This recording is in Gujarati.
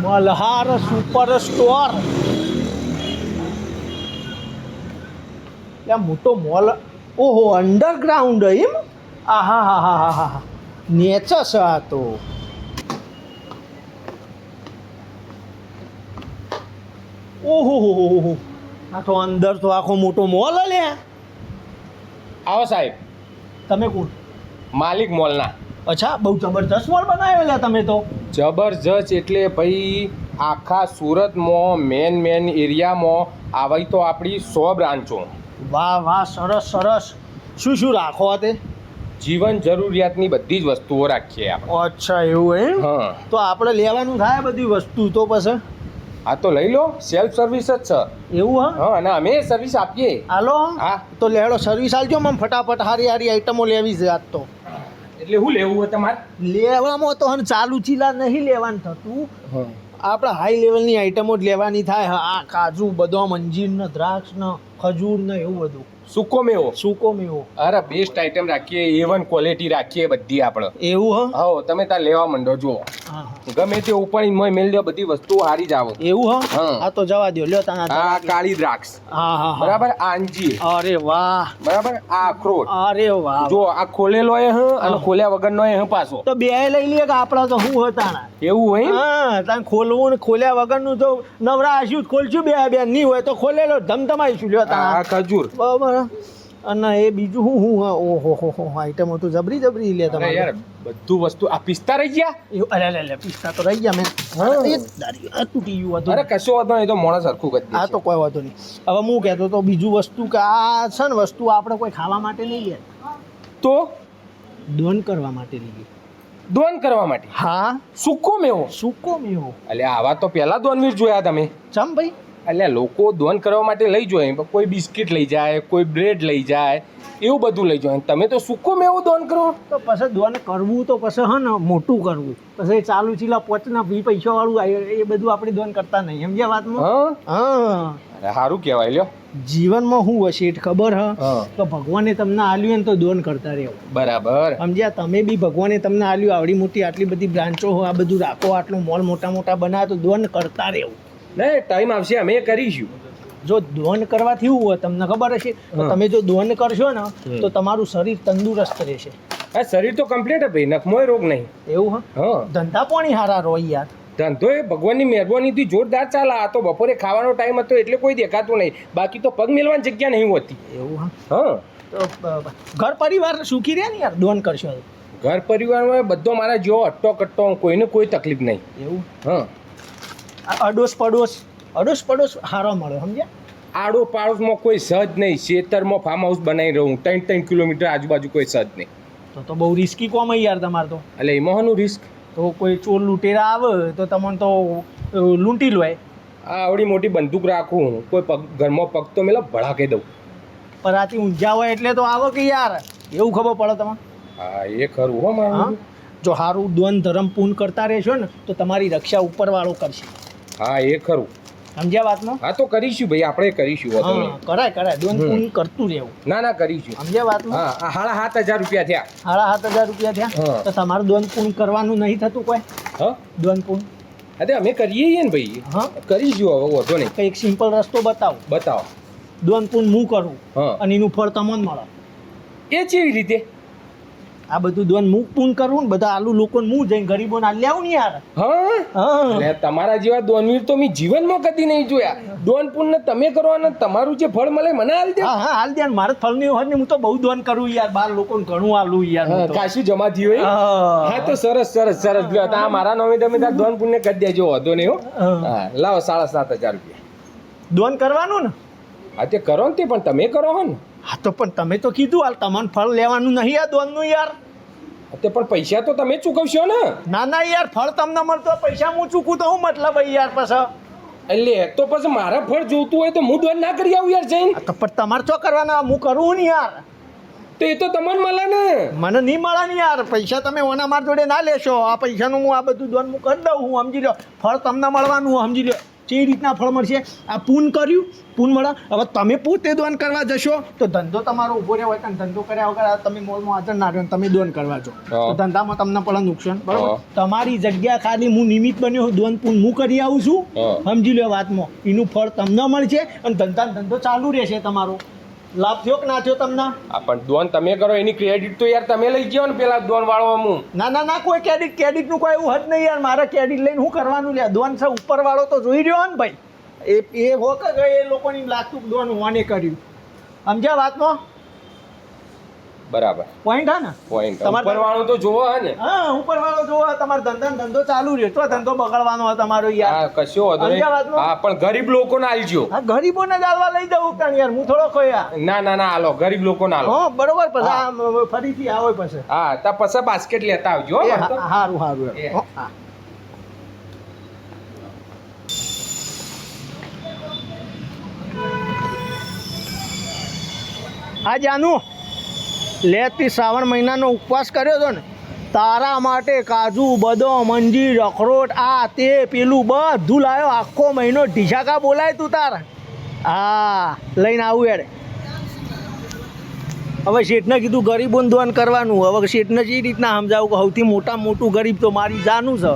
મલ્હાર સુપર સ્ટોર ત્યાં મોટો મોલ ઓહો અંડરગ્રાઉન્ડ એમ આ હા હા હા હા હા નેચસ આ તો ઓહો હો હો હો આ તો અંદર તો આખો મોટો મોલ લે આવો સાહેબ તમે કોણ માલિક મોલના અચ્છા બહુ જબરજસ્ત મોલ બનાવેલા તમે તો. જબરજસ્ત એટલે ભાઈ આખા સુરતમાં મેન મેન એરિયામાં આવી તો આપણી સો બ્રાન્ચો. વાહ વાહ સરસ સરસ. શું શું રાખો તે? જીવન જરૂરિયાતની બધી જ વસ્તુઓ રાખીએ આપણે. અચ્છા એવું એમ? હા. તો આપણે લેવાનું થાય બધી વસ્તુ તો પછી? આ તો લઈ લો સેલ્ફ સર્વિસ જ છે. એવું હા? હા અને અમે સર્વિસ આપીએ. હાલો હા? તો લેડો સર્વિસ આલજો મને ફટાફટ હારી હારી આઈટમો લેવી છે આજ તો. એટલે શું લેવું હોય તમારે? લેવામાં તો હન ચાલુ ચીલા નહીં લેવાનું થતું. આપણે હાઈ લેવલની આઈટમો જ લેવાની થાય. હા, આ કાજુ બદામ અંજીર ને દ્રાક્ષ ને ખજૂર ને એવું બધું. સૂકો મેવો? સૂકો મેવો. અરે બેસ્ટ આઈટમ રાખીએ એ વન ક્વોલિટી રાખીએ બધી આપણે. એવું હા? હો તમે ત્યાં લેવા માંડો જુઓ. હા હા. ગમે તે ઉપાડી મોય મેળ દો બધી વસ્તુ હારી જ આવો. એવું હા? હા. આ તો જવા દો લ્યો તાના આ કાળી દ્રાક્ષ. હા હા હા. બરાબર? આ અંજીર. અરે વાહ. બરાબર? આ અખરોટ. અરે વાહ. જો આ ખોલેલો એ હ અને હા. ખોલ્યા વગરનો એ હ પાછો. તો બે લઈ લઈએ કે આપણા તો શું હતા એવું હોય હા તાન ખોલવું ને ખોલ્યા વગરનું તો નવરા આશ્યું ખોલશું બે બે નહીં હોય તો ખોલેલો ધમધમાઈશું. લ્યો આ ખજૂર. બરાબર. અને એ બીજું હું હું હા ઓહો હો હો આઈટમો તો જબરી જબરી લે તમે તમારે. યાર બધું વસ્તુ આ પિસ્તા રહી ગયા? અરે અરે અરે પિસ્તા તો રહી ગયા મેં. આ તૂટી ગયું હતું. અરે કશો વાંધો નહીં તો મોણસ સરખું કરી આ તો કોઈ વાંધો નહીં. હવે હું કહેતો તો બીજું વસ્તુ કે આ છે ને વસ્તુ આપણે કોઈ ખાવા માટે નહીં લે. તો? દોન કરવા માટે લઈએ દોન કરવા માટે? હા. સૂકો મેવો? સૂકો મેવો. એટલે આવા તો પહેલા દોનવીર જોયા તમે. ચમ ભાઈ? એટલે લોકો દોન કરવા માટે લઈ જાય કોઈ બિસ્કિટ લઈ જાય કોઈ બ્રેડ લઈ જાય એવું બધું લઈ જાય. તમે તો સૂકો મેવો દોન કરો. તો પછી દોન કરવું તો પછી હા ને મોટું કરવું. પછી ચાલુ ચીલા પોચના વી પૈસા વાળું એ બધું આપણે દોન કરતા નહીં. સમજ્યા વાતમાં? હા? હા. સારું કહેવાય લ્યો. જીવનમાં શું હશે એ ખબર હ? હા. તો ભગવાને તમને આલ્યું ને તો દોન કરતા રહેવું. બરાબર. સમજ્યા? તમે બી ભગવાને તમને આલ્યું આવડી મોટી આટલી બધી બ્રાન્ચો હોય આ બધું રાખો આટલું મોલ મોટા મોટા બનાવે તો દોન કરતા રહેવું. નહીં ટાઈમ આવશે અમે કરીશું જો દોન કરવાથી એવું હોય તમને ખબર હશે? તમે જો દોન કરશો ને તો તમારું શરીર તંદુરસ્ત રહેશે. આ શરીર તો કમ્પ્લીટ ભાઈ નખમોય રોગ નહીં. એવું હા? હા. ધંધા પાણી હારા રોય યાર. ધંધો એ ભગવાનની મહેરબાનીથી જોરદાર ચાલે. આ તો બપોરે ખાવાનો ટાઈમ હતો એટલે કોઈ દેખાતું નહીં. બાકી તો પગ મેલવાની જગ્યા નહીં હોતી. એવું હા? હા. તો ઘર પરિવાર સુખી રહે ને યાર દોન કરશો ઘર પરિવારમાં બધો મારા જેવો અટ્ટો કટ્ટો કોઈને કોઈ તકલીફ નહીં. એવું? હા. અડોશ પડોશ અડોશ પડોશ હારો મળે સમજ્યા? આડો પાડોશમાં કોઈ સજ નહીં. શેતરમાં ફાર્મ હાઉસ બનાવી રહું. ત્રણ ત્રણ કિલોમીટર આજુબાજુ કોઈ સજ નહીં. તો તો બહુ રિસ્કી કોમ યાર તમારે તો. એટલે એમાં શું રિસ્ક તો કોઈ ચોર લૂંટેરા આવે તો તમને તો લૂંટી લો આ આવડી મોટી બંદૂક રાખું કોઈ પગ ઘરમાં પગ તો મેલા ભડાકે દઉં. પરાથી ઊંઝા હોય એટલે તો આવો કે યાર? એવું ખબર પડે તમને? હા એ ખરું હો હા? મારું જો સારું દ્વંદ ધર્મ પૂર્ણ કરતા રહેશો ને તો તમારી રક્ષા ઉપરવાળો કરશે. હા એ ખરું. સમજ્યા વાતમાં? હા તો કરીશું ભાઈ આપણે કરીશું વાંધો હા નહીં. કરાય કરાય. દોન. પૂન કરતું રહેવું. ના ના કરીશું. સમજ્યા વાતમાં? હા આ સાત હજાર રૂપિયા થયા. સાડા સાત હજાર રૂપિયા થયા? તો તમારું દોન પૂન કરવાનું નહીં થતું કોઈ? હા? દોન પૂન અરે અમે કરીએ છીએ ને ભાઈ. હા. કરીશું હવે વાંધો નહીં. કંઈક સિમ્પલ રસ્તો બતાવો. બતાવો. દોન પૂન હું કરું? હા. અને એનું ફળ તમને મળે. એ કેવી રીતે? આ બધું દોન મુક પૂન કરું ને બધા આલુ લોકોને હું જઈને ગરીબોને આ આવું ને યાર હા? હા. એટલે તમારા જેવા દોનવીર તો મેં જીવનમાં કદી નહીં જોયા. દોન ને તમે કરો અને તમારું જે ફળ મળે મને હાલ દે. હા હાલ ધ્યાન મારે ફળ નહીં હોય ને હું તો બહુ દોન કરું યાર બાર લોકોને ઘણું આલું યાર. કાશી જમા થયું હોય? હા. તો સરસ સરસ સરસ. લ્યો આ મારા નોમે તમે તાર દોન પુણ્ય કરી દેજો વધો નહીં હો. હા. લાવો સાડા સાત હજાર રૂપિયા. દોન કરવાનું ને? હા તે કરો ને તે પણ તમે કરો હો ને. હા તો પણ તમે તો કીધું હાલ તમને ફળ લેવાનું નહીં આ દોનનું યાર. તે પણ પૈસા તો તમે ચૂકવશો ને? ના ના યાર ફળ તમને મળતો હોય, પૈસા હું ચૂકું તો હું મતલબ યાર પછી. એટલે તો પછી મારા ફળ જોતું હોય તો હું દોન ના કરી આવું યાર જઈને તો પણ તમારે શું કરવાના? હું કરું ને યાર? તો એ તો તમને મળે ને. મને નહીં મળે ને યાર પૈસા તમે ઓના માર જોડે ના લેશો. આ પૈસાનું હું આ બધું દોન હું કરી દઉં હું સમજી લો ફળ તમને મળવાનું સમજી લો જે રીતના ફળ મળશે આ પૂન કર્યું પૂન મળે હવે તમે પોતે દોન કરવા જશો તો ધંધો તમારો ઊભો રહ્યો હોય કારણ ધંધો કર્યા વગર આ તમે મોલમાં હાજર ના રહ્યો તમે દોન કરવા જો. તો ધંધામાં તમને પણ નુકસાન બરાબર? તમારી જગ્યા ખાલી હું નિમિત્ત બન્યો દોન પૂન હું કરી આવું છું. સમજી લો વાતમાં. એનું ફળ તમને મળશે અને ધંધા ધંધો ચાલુ રહેશે તમારો. લાભ થયો કે ના થયો તમને? આ પણ દોન તમે કરો એની ક્રેડિટ તો યાર તમે લઈ ગયો ને પેલા દોન વાળો હું ના ના ના કોઈ ક્રેડિટ ક્રેડિટનું કોઈ એવું હદ નહીં યાર. મારે ક્રેડિટ લઈને હું કરવાનું લે દોન છે ઉપરવાળો તો જોઈ રહ્યો ને ભાઈ? એ એ હો કે એ લોકોની લાગતું દોન હોવાને કર્યું. સમજ્યા વાતમાં? બરાબર. પોઈન્ટ હા ને? પોઈન્ટ તમારે- ઉપર વાળો તો જોવો હે ને? હા ઉપરવાળો જોવો તમારો ધંધા ને ધંધો ચાલુ રહ્યો. તો ધંધો બગાડવાનો હોય તમારો યાર. હા કશો વાંધો નહીં. હા પણ ગરીબ લોકોને આલજો. હા ગરીબોને જ આલવા લઈ જાવ તાણ યાર. હું થોડો ખોયા ના ના ના આલો. ગરીબ લોકોને આલો. હો બરોબર. પછી ફરીથી આવો પછી. હા તા પછી બાસ્કેટ લેતા આવજો હો, હા- હારું હારું. હા. આ જાનું. લેતી શ્રાવણ મહિનાનો ઉપવાસ કર્યો હતો ને, તારા માટે કાજુ, બદામ, અંજીર, અખરોટ, આ તે પેલું બધું લાવ્યો આખો મહિનો ઢીસાકા બોલાય તું તારા. હા, લઈને આવું યાર હવે શેઠને કીધું ગરીબોને દોન કરવાનું. હવે શેઠને જે રીતના સમજાવું કે સૌથી મોટા મોટું ગરીબ તો મારી જાનું છે.